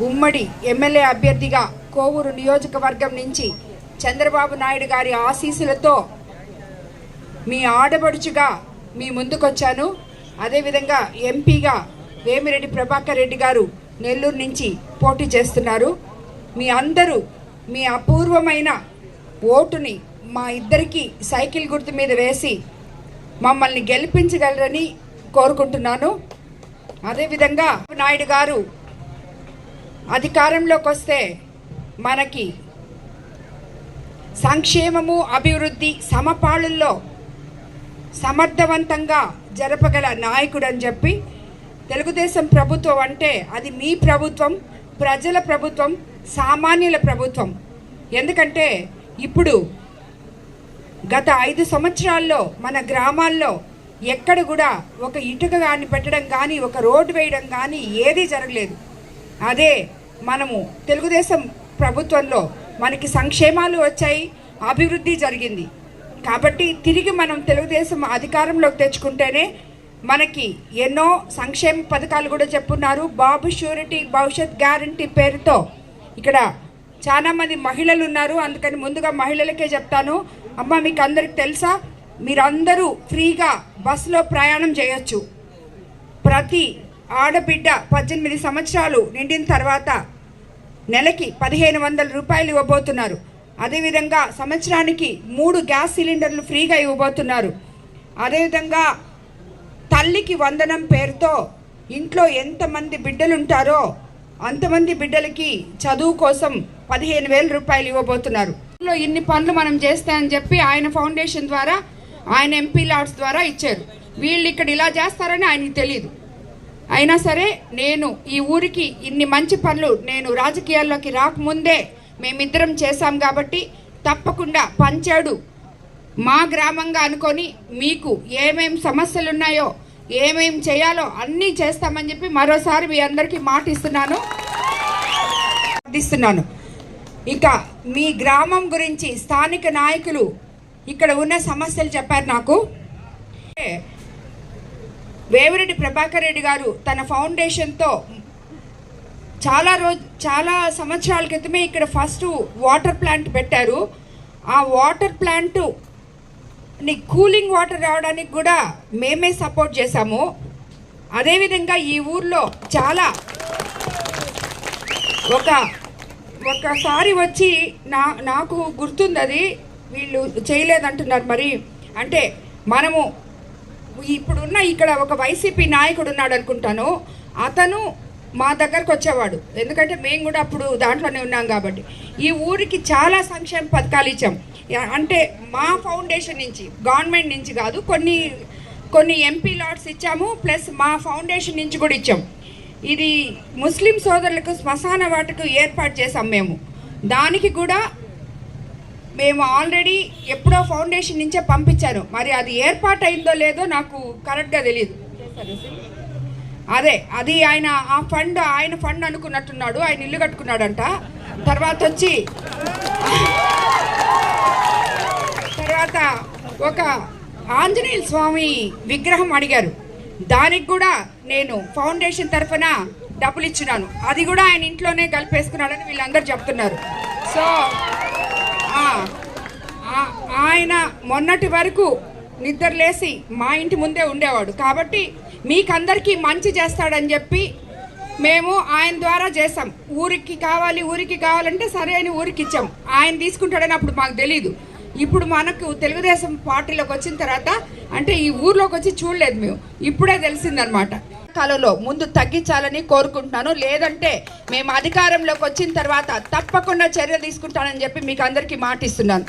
ఉమ్మడి ఎమ్మెల్యే అభ్యర్థిగా కోవూరు నియోజకవర్గం నుంచి చంద్రబాబు నాయుడు గారి ఆశీస్సులతో మీ ఆడబడుచుగా మీ ముందుకొచ్చాను. అదేవిధంగా ఎంపీగా వేమిరెడ్డి ప్రభాకర్ రెడ్డి గారు నెల్లూరు నుంచి పోటీ చేస్తున్నారు. మీ అందరూ మీ అపూర్వమైన ఓటుని మా ఇద్దరికి సైకిల్ గుర్తు మీద వేసి మమ్మల్ని గెలిపించగలరని కోరుకుంటున్నాను. అదేవిధంగా నాయుడు గారు అధికారంలోకి వస్తే మనకి సంక్షేమము అభివృద్ధి సమపాళుల్లో సమర్థవంతంగా జరపగల నాయకుడు అని చెప్పి తెలుగుదేశం ప్రభుత్వం అంటే అది మీ ప్రభుత్వం ప్రజల ప్రభుత్వం సామాన్యుల ప్రభుత్వం. ఎందుకంటే ఇప్పుడు గత ఐదు సంవత్సరాల్లో మన గ్రామాల్లో ఎక్కడ కూడా ఒక ఇటుక కానీ పెట్టడం కానీ ఒక రోడ్డు వేయడం కానీ ఏదీ జరగలేదు. అదే మనము తెలుగుదేశం ప్రభుత్వంలో మనకి సంక్షేమాలు వచ్చాయి అభివృద్ధి జరిగింది. కాబట్టి తిరిగి మనం తెలుగుదేశం అధికారంలోకి తెచ్చుకుంటేనే మనకి ఎన్నో సంక్షేమ పథకాలు కూడా చెప్పున్నారు. బాబు షూరిటీ భవిష్యత్ గ్యారంటీ పేరుతో ఇక్కడ చాలామంది మహిళలు ఉన్నారు. అందుకని ముందుగా మహిళలకే చెప్తాను. అమ్మ మీకు అందరికి తెలుసా? మీరందరూ ఫ్రీగా బస్సులో ప్రయాణం చేయొచ్చు. ప్రతి ఆడబిడ్డ పద్దెనిమిది సంవత్సరాలు నిండిన తర్వాత నెలకి పదిహేను వందల రూపాయలు ఇవ్వబోతున్నారు. అదేవిధంగా సంవత్సరానికి మూడు గ్యాస్ సిలిండర్లు ఫ్రీగా ఇవ్వబోతున్నారు. అదేవిధంగా తల్లికి వందనం పేరుతో ఇంట్లో ఎంతమంది బిడ్డలు ఉంటారో అంతమంది బిడ్డలకి చదువు కోసం పదిహేను వేల రూపాయలు ఇవ్వబోతున్నారు. ఇంట్లో ఇన్ని పనులు మనం చేస్తాయని చెప్పి ఆయన ఫౌండేషన్ ద్వారా ఆయన ఎంపీ లాడ్స్ ద్వారా ఇచ్చారు. వీళ్ళు ఇక్కడ ఇలా చేస్తారని ఆయనకి తెలియదు అయినా సరే నేను ఈ ఊరికి ఇన్ని మంచి పనులు నేను రాజకీయాల్లోకి రాకముందే మేమిద్దరం చేశాం కాబట్టి తప్పకుండా పంచాడు మా గ్రామంగా అనుకొని మీకు ఏమేం సమస్యలు ఉన్నాయో ఏమేం చేయాలో అన్నీ చేస్తామని చెప్పి మరోసారి మీ అందరికీ మాట ఇస్తున్నాను ఇస్తున్నాను ఇక మీ గ్రామం గురించి స్థానిక నాయకులు ఇక్కడ ఉన్న సమస్యలు చెప్పారు నాకు. వేవిరెడ్డి ప్రభాకర్ రెడ్డి గారు తన ఫౌండేషన్తో చాలా రోజు చాలా సంవత్సరాల క్రితమే ఇక్కడ ఫస్ట్ వాటర్ ప్లాంట్ పెట్టారు. ఆ వాటర్ ప్లాంట్ నీకు కూలింగ్ వాటర్ రావడానికి కూడా మేమే సపోర్ట్ చేశాము. అదేవిధంగా ఈ ఊర్లో చాలా ఒక ఒకసారి వచ్చి నా నాకు గుర్తుంది అది వీళ్ళు చేయలేదంటున్నారు మరి. అంటే మనము ఇప్పుడున్న ఇక్కడ ఒక వైసీపీ నాయకుడు ఉన్నాడు అనుకుంటాను. అతను మా దగ్గరకు వచ్చేవాడు. ఎందుకంటే మేము కూడా అప్పుడు దాంట్లోనే ఉన్నాం కాబట్టి. ఈ ఊరికి చాలా సంక్షేమ పథకాలు ఇచ్చాము అంటే మా ఫౌండేషన్ నుంచి గవర్నమెంట్ నుంచి కాదు కొన్ని కొన్ని ఎంపీ లాట్స్ ఇచ్చాము ప్లస్ మా ఫౌండేషన్ నుంచి కూడా ఇచ్చాము ఇది ముస్లిం సోదరులకు శ్మశాన వాటకు ఏర్పాటు చేసాం మేము. దానికి కూడా మేము ఆల్రెడీ ఎప్పుడో ఫౌండేషన్ నుంచే పంపించాను. మరి అది ఏర్పాటు అయిందో లేదో నాకు కరెక్ట్గా తెలియదు అదే అది ఆయన ఆ ఫండ్ ఆయన ఫండ్ అనుకున్నట్టున్నాడు ఆయన ఇల్లు కట్టుకున్నాడంట. తర్వాత వచ్చి తర్వాత ఒక ఆంజనేయ స్వామి విగ్రహం అడిగారు. దానికి కూడా నేను ఫౌండేషన్ తరఫున డబ్బులు ఇచ్చినాను అది కూడా ఆయన ఇంట్లోనే కలిపేసుకున్నాడని వీళ్ళందరూ చెప్తున్నారు. సో ఆ- ఆయన మొన్నటి వరకు నిద్రలేసి మా ఇంటి ముందే ఉండేవాడు. కాబట్టి మీకందరికీ మంచి చేస్తాడని చెప్పి మేము ఆయన ద్వారా చేసాం ఊరికి కావాలి ఊరికి కావాలంటే సరే అని ఊరికి ఇచ్చాం. ఆయన తీసుకుంటాడని అప్పుడు మాకు తెలీదు. ఇప్పుడు మనకు తెలుగుదేశం పార్టీలోకి వచ్చిన తర్వాత అంటే ఈ ఊర్లోకి వచ్చి చూడలేదు మేము. ఇప్పుడే తెలిసిందనమాట. కాలంలో ముందు తగ్గించాలని కోరుకుంటున్నాను. లేదంటే మేము అధికారంలోకి వచ్చిన తర్వాత తప్పకుండా చర్య తీసుకుంటానని చెప్పి మీకు అందరికీ మాటిస్తున్నాను.